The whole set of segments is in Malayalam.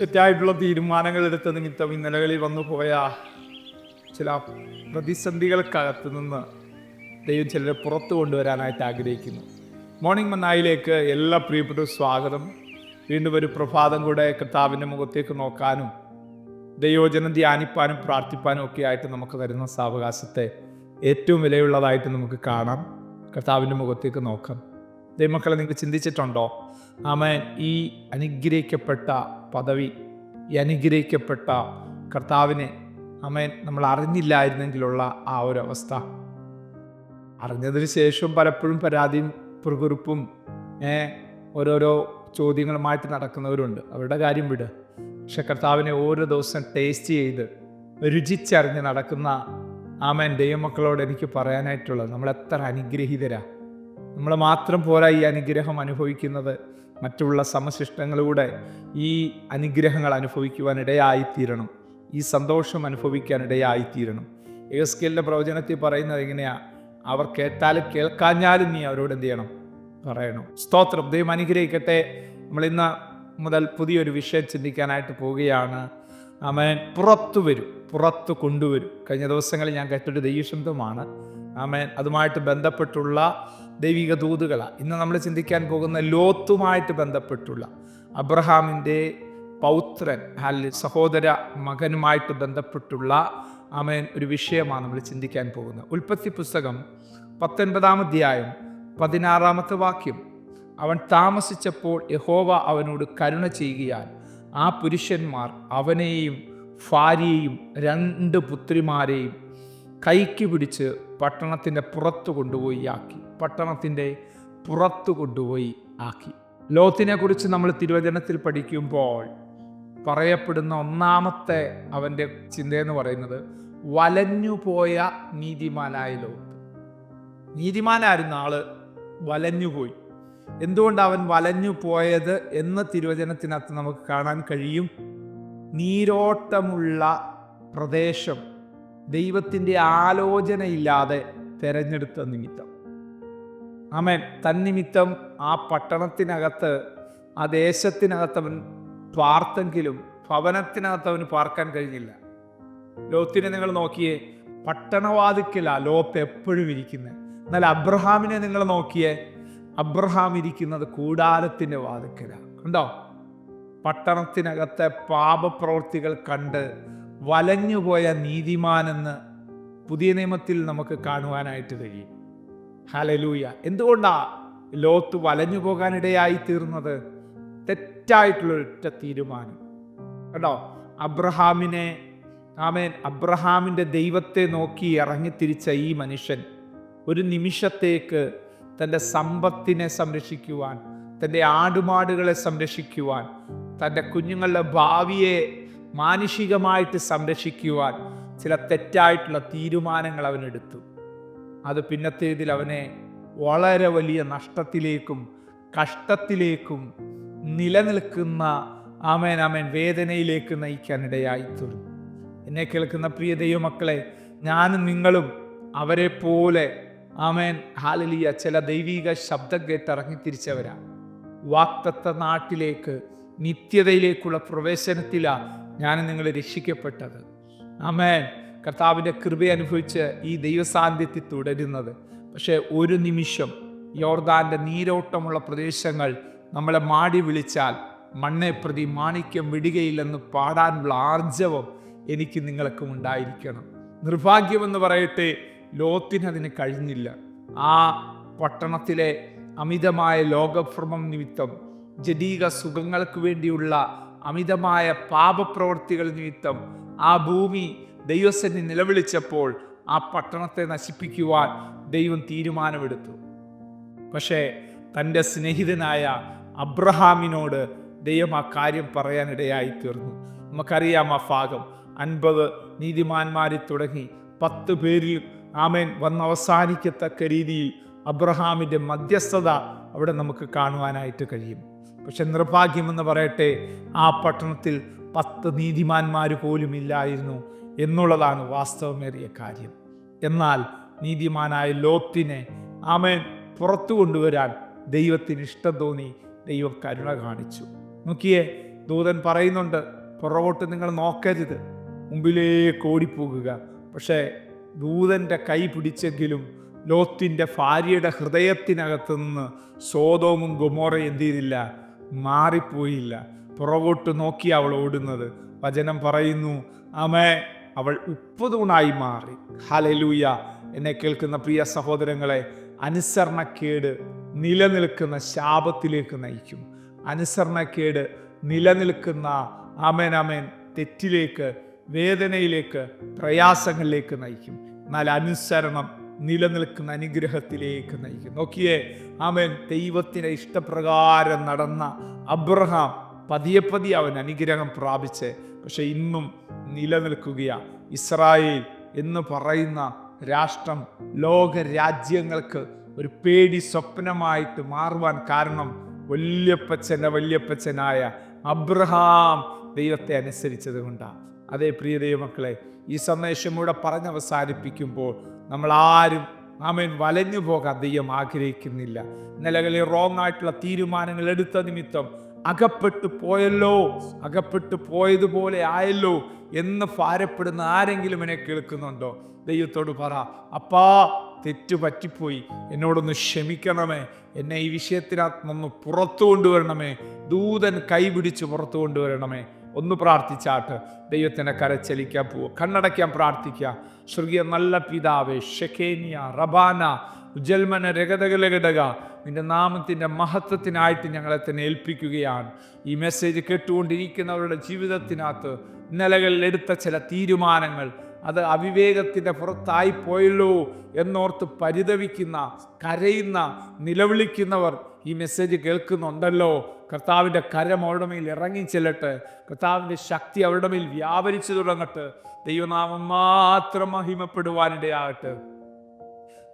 തെറ്റായിട്ടുള്ള തീരുമാനങ്ങൾ എടുത്ത നിമിത്തം ഇന്നലകളിൽ വന്നു പോയ ചില പ്രതിസന്ധികൾക്കകത്ത് നിന്ന് ദൈവം ചിലരെ പുറത്തു കൊണ്ടുവരാനായിട്ട് ആഗ്രഹിക്കുന്നു. മോർണിംഗ് മന്നായിലേക്ക് എല്ലാ പ്രിയപ്പെട്ട സ്വാഗതം. വീണ്ടും ഒരു പ്രഭാതം കൂടെ കർത്താവിന്റെ മുഖത്തേക്ക് നോക്കാനും ദൈവജനം ധ്യാനിപ്പാനും പ്രാർത്ഥിപ്പാനും ഒക്കെ ആയിട്ട് നമുക്ക് തരുന്ന സാവകാശത്തെ ഏറ്റവും വിലയുള്ളതായിട്ട് നമുക്ക് കാണാം. കർത്താവിന്റെ മുഖത്തേക്ക് നോക്കാം. ദൈവമക്കളെ നിങ്ങൾ ചിന്തിച്ചിട്ടുണ്ടോ? ആമേൻ. ഈ അനുഗ്രഹിക്കപ്പെട്ട പദവി ഈ അനുഗ്രഹിക്കപ്പെട്ട കർത്താവിനെ ആമേൻ നമ്മൾ അറിഞ്ഞില്ലായിരുന്നെങ്കിലുള്ള ആ ഒരു അവസ്ഥ അറിഞ്ഞതിന് ശേഷം പലപ്പോഴും പരാതിയും പ്രകുറിപ്പും ഓരോരോ ചോദ്യങ്ങളുമായിട്ട് നടക്കുന്നവരുണ്ട്. അവരുടെ കാര്യം വിട്. പക്ഷെ കർത്താവിനെ ഓരോ ദിവസം ടേസ്റ്റ് ചെയ്ത് രുചിച്ചറിഞ്ഞ് നടക്കുന്ന ആമേൻ ദൈവമക്കളോട് എനിക്ക് പറയാനായിട്ടുള്ളത് നമ്മൾ എത്ര അനുഗ്രഹീതരാ. നമ്മൾ മാത്രം പോരാ ഈ അനുഗ്രഹം അനുഭവിക്കുന്നത്. മറ്റുള്ള സമശിഷ്ടങ്ങളിലൂടെ ഈ അനുഗ്രഹങ്ങൾ അനുഭവിക്കുവാൻ ഇടയായിത്തീരണം ഈ സന്തോഷം അനുഭവിക്കാൻ ഇടയായിത്തീരണം എസ്കേലിന്റെ പ്രവചനത്തിൽ പറയുന്നത് എങ്ങനെയാ? അവർ കേട്ടാലും കേൾക്കാഞ്ഞാലും നീ അവരോട് എന്ത് ചെയ്യണം? പറയണം. സ്തോത്രം. ദൈവം അനുഗ്രഹിക്കട്ടെ. നമ്മൾ ഇന്ന് മുതൽ പുതിയൊരു വിഷയം ചിന്തിക്കാനായിട്ട് പോവുകയാണ്. ആമേൻ. പുറത്തു വരും. പുറത്ത് കൊണ്ടുവരും. കഴിഞ്ഞ ദിവസങ്ങളിൽ ഞാൻ കേട്ടൊരു ദൈവശബ്ദമാണ്. ആമേൻ. അതുമായിട്ട് ബന്ധപ്പെട്ടുള്ള ദൈവിക ദൂതുകളാണ് ഇന്ന് നമ്മൾ ചിന്തിക്കാൻ പോകുന്ന ലോത്തുമായിട്ട് ബന്ധപ്പെട്ടുള്ള അബ്രഹാമിന്റെ പൗത്രൻ അല്ലെ സഹോദര മകനുമായിട്ട് ബന്ധപ്പെട്ടുള്ള ആമേൻ ഒരു വിഷയമാണ് നമ്മൾ ചിന്തിക്കാൻ പോകുന്നത്. ഉൽപ്പത്തി പുസ്തകം പത്തൊൻപതാം അധ്യായം പതിനാറാമത്തെ വാക്യം. അവൻ താമസിച്ചപ്പോൾ യഹോവ അവനോട് കരുണ ചെയ്യുകയാൽ ആ പുരുഷന്മാർ അവനെയും ഭാര്യയെയും രണ്ട് പുത്രിമാരെയും കൈക്ക് പിടിച്ച് പട്ടണത്തിന്റെ പുറത്തു കൊണ്ടുപോയി ആക്കി. പട്ടണത്തിന്റെ പുറത്തു കൊണ്ടുപോയി ആക്കി. ലോത്തിനെ കുറിച്ച് നമ്മൾ തിരുവചനത്തിൽ പഠിക്കുമ്പോൾ പറയപ്പെടുന്ന ഒന്നാമത്തെ അവന്റെ ചിന്തയെന്ന് പറയുന്നത് വലഞ്ഞുപോയ നീതിമാനായ ലോത്ത്. നീതിമാനായിരുന്ന ആൾ വലഞ്ഞുപോയി എന്തുകൊണ്ട് അവൻ വലഞ്ഞു പോയത് എന്ന തിരുവചനത്തിനകത്ത് നമുക്ക് കാണാൻ കഴിയും? നീരോട്ടമുള്ള പ്രദേശം ദൈവത്തിന്റെ ആലോചനയില്ലാതെ തെരഞ്ഞെടുത്ത നിമിത്തം. ആമേൻ. തന്നിമിത്തം ആ പട്ടണത്തിനകത്ത് ആ ദേശത്തിനകത്തവൻ പാർത്തെങ്കിലും ഭവനത്തിനകത്ത് അവന് പാർക്കാൻ കഴിഞ്ഞില്ല. ലോത്തിനെ നിങ്ങൾ നോക്കിയേ പട്ടണവാതിക്കല ലോത്ത് എപ്പോഴും ഇരിക്കുന്നത് എന്നാൽ അബ്രഹാമിനെ നിങ്ങൾ നോക്കിയേ അബ്രഹാം ഇരിക്കുന്നത് കൂടാരത്തിന്റെ വാതിക്കല കണ്ടോ? പട്ടണത്തിനകത്തെ പാപപ്രവൃത്തികൾ കണ്ട് വലഞ്ഞുപോയ നീതിമാനെന്ന് പുതിയ നിയമത്തിൽ നമുക്ക് കാണുവാനായിട്ട് കഴിയും. ഹലലൂയ എന്തുകൊണ്ടാ ലോത്ത് വലഞ്ഞു പോകാനിടയായി തീർന്നത്? തെറ്റായിട്ടുള്ള ഒറ്റ തീരുമാനം. കേട്ടോ അബ്രഹാമിനെ ആമേൻ അബ്രഹാമിന്റെ ദൈവത്തെ നോക്കി ഇറങ്ങിത്തിരിച്ച ഈ മനുഷ്യൻ ഒരു നിമിഷത്തേക്ക് തന്റെ സമ്പത്തിനെ സംരക്ഷിക്കുവാൻ തന്റെ ആടുമാടുകളെ സംരക്ഷിക്കുവാൻ തന്റെ കുഞ്ഞുങ്ങളുടെ ഭാവിയെ മാനുഷികമായിട്ട് സംരക്ഷിക്കുവാൻ ചില തെറ്റായിട്ടുള്ള തീരുമാനങ്ങൾ അവനെടുത്തു അത് പിന്നത്തേതിൽ അവനെ വളരെ വലിയ നഷ്ടത്തിലേക്കും കഷ്ടത്തിലേക്കും നിലനിൽക്കുന്ന ആമേൻ ആമേൻ വേദനയിലേക്ക് നയിക്കാനിടയായി എന്നെ കേൾക്കുന്ന പ്രിയ ദൈവമക്കളെ ഞാനും നിങ്ങളും അവരെ പോലെ ആമേൻ ഹാലലിയ ചില ദൈവിക ശബ്ദം കേട്ടിറങ്ങി തിരിച്ചവരാ വാക്തത്വ നാട്ടിലേക്ക് നിത്യതയിലേക്കുള്ള പ്രവേശനത്തിലാണ് ഞാൻ നിങ്ങൾ രക്ഷിക്കപ്പെട്ടത്. ആമേൻ. കർത്താവിന്റെ കൃപ അനുഭവിച്ച് ഈ ദൈവസാന്നിധ്യത്തിൽ തുടരുന്നത്. പക്ഷേ ഒരു നിമിഷം യോർദാന്റെ നീരോട്ടമുള്ള പ്രദേശങ്ങൾ നമ്മളെ മാടി വിളിച്ചാൽ മണ്ണെ പ്രതി മാണിക്യം വിടുകയില്ലെന്ന് പാടാനുള്ള ആർജവം എനിക്ക് നിങ്ങൾക്കും ഉണ്ടായിരിക്കണം. നിർഭാഗ്യമെന്ന് പറയട്ടെ ലോത്തിന് അതിന് കഴിഞ്ഞില്ല. ആ പട്ടണത്തിലെ അമിതമായ ലോകഭ്രമം നിമിത്തം ജനീക സുഖങ്ങൾക്ക് വേണ്ടിയുള്ള അമിതമായ പാപപ്രവർത്തികൾ നിമിത്തം ആ ഭൂമി ദൈവസന്നി നിലവിളിച്ചപ്പോൾ ആ പട്ടണത്തെ നശിപ്പിക്കുവാൻ ദൈവം തീരുമാനമെടുത്തു. പക്ഷേ തന്റെ സ്നേഹിതനായ അബ്രഹാമിനോട് ദൈവം ആ കാര്യം പറയാനിടയായി തീർന്നു. നമുക്കറിയാം ആ ഭാഗം. അൻപത് നീതിമാന്മാരിൽ തുടങ്ങി പത്ത് പേരിൽ ആമേൻ വന്ന് അവസാനിക്കത്തക്ക രീതിയിൽ അബ്രഹാമിന്റെ മധ്യസ്ഥത അവിടെ നമുക്ക് കാണുവാനായിട്ട് കഴിയും. പക്ഷെ നിർഭാഗ്യമെന്ന് പറയട്ടെ ആ പട്ടണത്തിൽ പത്ത് നീതിമാന്മാർ പോലും ഇല്ലായിരുന്നു എന്നുള്ളതാണ് വാസ്തവമേറിയ കാര്യം. എന്നാൽ നീതിമാനായ ലോത്തിനെ ആമേൻ പുറത്തു കൊണ്ടുവരാൻ ദൈവത്തിന് ഇഷ്ടം തോന്നി ദൈവം കരുണ കാണിച്ചു. നോക്കിയേ ദൂതൻ പറയുന്നുണ്ട് പുറകോട്ട് നിങ്ങൾ നോക്കരുത്. മുമ്പിലേക്ക് ഓടിപ്പോകുക. പക്ഷേ ദൂതന്റെ കൈ പിടിച്ചെങ്കിലും ലോത്തിന്റെ ഭാര്യയുടെ ഹൃദയത്തിനകത്ത് നിന്ന് സോതോമും ഗുമോറ എന്ത് ചെയ്തില്ല മാറിപ്പോയില്ല. പുറകോട്ട് നോക്കി അവൾ ഓടുന്നത്. വചനം പറയുന്നു അമേ അവൾ ഉപ്പുതൂണായി മാറി. ഹലലൂയ എന്നെ കേൾക്കുന്ന പ്രിയ സഹോദരങ്ങളെ അനുസരണക്കേട് നിലനിൽക്കുന്ന ശാപത്തിലേക്ക് നയിക്കും. അനുസരണക്കേട് നിലനിൽക്കുന്ന ആമേൻ തെറ്റിലേക്ക് വേദനയിലേക്ക് പ്രയാസങ്ങളിലേക്ക് നയിക്കും. എന്നാൽ അനുസരണം നിലനിൽക്കുന്ന അനുഗ്രഹത്തിലേക്ക് നയിക്കും. നോക്കിയേ ആമേൻ ദൈവത്തിന്റെ ഇഷ്ടപ്രകാരം നടന്ന അബ്രഹാം പതിയെ പതിയെ അവൻ അനുഗ്രഹം പ്രാപിച്ച്. പക്ഷെ ഇന്നും നിലനിൽക്കുകയാ. ഇസ്രായേൽ എന്ന് പറയുന്ന രാഷ്ട്രം ലോക രാജ്യങ്ങൾക്ക് ഒരു പേടി സ്വപ്നമായിട്ട് മാറുവാൻ കാരണം വല്യപ്പച്ചന്റെ വല്യപ്പച്ചനായ അബ്രഹാം ദൈവത്തെ അനുസരിച്ചത് കൊണ്ടാണ് അതേ പ്രിയ ദൈവമക്കളെ ഈ സന്ദേശം ഇവിടെ പറഞ്ഞ് അവസാനിപ്പിക്കുമ്പോൾ നമ്മൾ ആരും ആമേൻ വലഞ്ഞു പോകാൻ ദൈവം ആഗ്രഹിക്കുന്നില്ല. നിലകളിൽ റോങ് ആയിട്ടുള്ള തീരുമാനങ്ങൾ എടുത്ത നിമിത്തം അകപ്പെട്ടു പോയല്ലോ അകപ്പെട്ടു പോയതുപോലെ ആയല്ലോ. എന്ന് ഭാരപ്പെടുന്ന ആരെങ്കിലും എന്നെ കേൾക്കുന്നുണ്ടോ? ദൈവത്തോട് പറ അപ്പാ തെറ്റു പറ്റിപ്പോയി. എന്നോടൊന്ന് ക്ഷമിക്കണമേ. എന്നെ ഈ വിഷയത്തിനകത്ത് നിന്ന് പുറത്തു കൊണ്ടുവരണമേ. ദൂതൻ കൈപിടിച്ച് പുറത്തു കൊണ്ടുവരണമേ. ഒന്ന് പ്രാർത്ഥിച്ചാട്ട് ദൈവത്തിന്റെ കരച്ചലിക്കാൻ പോവുക കണ്ണടയ്ക്കാൻ പ്രാർത്ഥിക്കുക സ്വർഗീയ നല്ല പിതാവേ ഷെഖേനിയ റബാന ഉജ്ജൽമന രഗതകലഘടക നിന്റെ നാമത്തിന്റെ മഹത്വത്തിനായിട്ട് ഞങ്ങളെ തന്നെ ഏൽപ്പിക്കുകയാണ്. ഈ മെസ്സേജ് കേട്ടുകൊണ്ടിരിക്കുന്നവരുടെ ജീവിതത്തിനകത്ത് ഇന്നലകളിൽ എടുത്ത ചില തീരുമാനങ്ങൾ. അത് അവിവേകത്തിന്റെ പുറത്തായി പോയല്ലോ എന്നോർത്ത് പരിതപിക്കുന്ന കരയുന്ന നിലവിളിക്കുന്നവർ ഈ മെസ്സേജ് കേൾക്കുന്നുണ്ടല്ലോ. കർത്താവിന്റെ കരം അവരുടെ മേൽ ഇറങ്ങി ചെല്ലട്ടെ. കർത്താവിന്റെ ശക്തി അവരുടെ മേൽ വ്യാപരിച്ചു തുടങ്ങട്ടെ. ദൈവനാമം മാത്രം മഹിമപ്പെടുവാനിടയാകട്ടെ.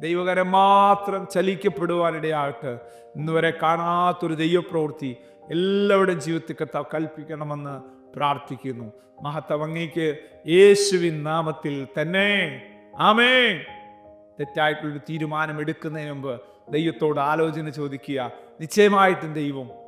ദൈവകരം മാത്രം ചലിക്കപ്പെടുവാനിടയാകട്ടെ. ഇന്നുവരെ കാണാത്തൊരു ദൈവപ്രവൃത്തി എല്ലാവരുടെയും ജീവിതത്തിൽ കർത്താവ് കൽപ്പിക്കണമെന്ന് പ്രാർത്ഥിക്കുന്നു. മഹത്തവങ്ങിക്ക് യേശുവിൻ നാമത്തിൽ തന്നെ. ആമേ തെറ്റായിട്ടുള്ളൊരു തീരുമാനം എടുക്കുന്നതിന് മുമ്പ് ദൈവത്തോട് ആലോചന ചോദിക്കുക. നിശ്ചയമായിട്ടും ദൈവം